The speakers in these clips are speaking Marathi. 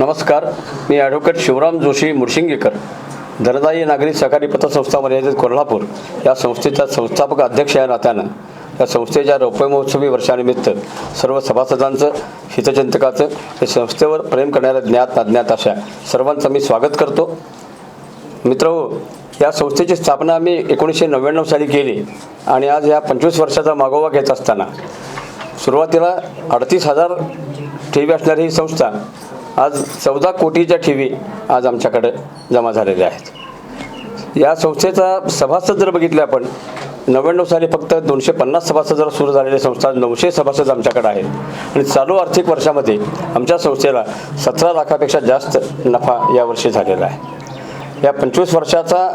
नमस्कार मी ॲडव्होकेट शिवराम जोशी मुर्शिंगेकर धनदायी नागरी सहकारी पतसंस्था मर्यादित कोल्हापूर या संस्थेचा संस्थापक अध्यक्ष या नात्यानं या संस्थेच्या रौप्य महोत्सवी वर्षानिमित्त सर्व सभासदांचं हितचिंतकाचं या संस्थेवर प्रेम करणाऱ्या ज्ञात अज्ञात अशा सर्वांचं मी स्वागत करतो. मित्र या संस्थेची स्थापना आम्ही एकोणीसशे नव्याण्णव साली केली आणि आज या पंचवीस वर्षाचा मागोवा घेत असताना सुरुवातीला अडतीस हजार ठेवी असणारी ही संस्था आज चौदा कोटीच्या ठेवी आज आमच्याकडे जमा झालेल्या आहेत. या संस्थेचा सभासद जर बघितलं आपण नव्याण्णव साली फक्त दोनशे पन्नास सभासद जर सुरू झालेली संस्था नऊशे सभासद आमच्याकडे आहेत. आणि चालू आर्थिक वर्षामध्ये आमच्या संस्थेला सतरा लाखापेक्षा जास्त नफा यावर्षी झालेला आहे. या पंचवीस वर्षाचा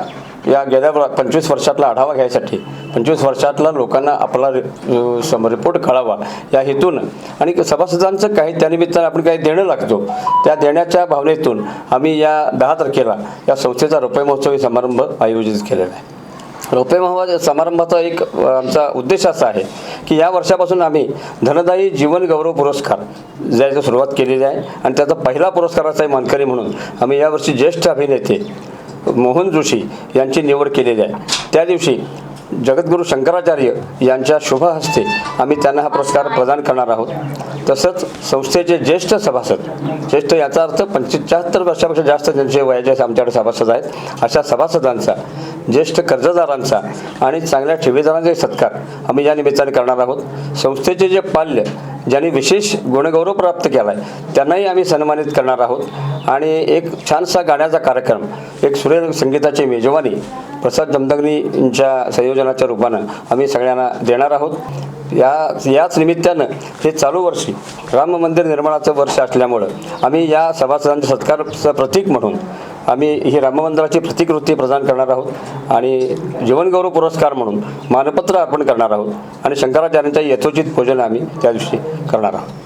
या गेल्या पंचवीस वर्षातला आढावा घ्यायसाठी पंचवीस वर्षातला लोकांना आपला रि- सम रिपोर्ट कळावा या हेतून. आणि सभासदांचं काही त्यानिमित्तानं आपण काही देणं लागतो त्या देण्याच्या भावनेतून आम्ही या दहा तारखेला या संस्थेचा रुपये महोत्सवी समारंभ आयोजित केलेला आहे. रुपये महोत्सव समारंभाचा एक आमचा उद्देश असा आहे की या वर्षापासून आम्ही धनदायी जीवन गौरव पुरस्कार द्यायची सुरुवात केलेली आहे आणि त्याचा पहिला पुरस्काराचाही मानकरी म्हणून. आम्ही यावर्षी ज्येष्ठ अभिनेते मोहन जोशी यांची निवड केलेली आहे. त्या दिवशी जगद्गुरू शंकराचार्य यांच्या शुभ हस्ते आम्ही त्यांना हा पुरस्कार प्रदान करणार आहोत. तसंच संस्थेचे ज्येष्ठ सभासद ज्येष्ठ याचा अर्थ पंच्याहत्तर वर्षापेक्षा जास्त ज्यांचे वयाचे आमच्याकडे सभासद आहेत. अशा सभासदांचा ज्येष्ठ कर्जदारांचा आणि चांगल्या ठेवीदारांचाही सत्कार आम्ही या निमित्ताने करणार आहोत. संस्थेचे जे पाल्य ज्यांनी विशेष गुणगौरव प्राप्त केला आहे त्यांनाही आम्ही सन्मानित करणार आहोत. आणि एक छानसा गाण्याचा कार्यक्रम एक सुरेल संगीताची मेजवानी प्रसाद दमदगनी संयोजनाच्या रूपानं आम्ही सगळ्यांना देणार आहोत. या याच निमित्तानं हे चालू वर्षी राम मंदिर निर्माणाचं वर्ष असल्यामुळं आम्ही या सभासदांच्या सत्काराचं प्रतीक म्हणून आम्ही ही राममंदिराची प्रतिकृती प्रदान करणार आहोत आणि जीवनगौरव पुरस्कार म्हणून मानपत्र अर्पण करणार आहोत आणि शंकराचार्यांच्या यथोचित पूजन आम्ही त्या दिवशी करणार आहोत.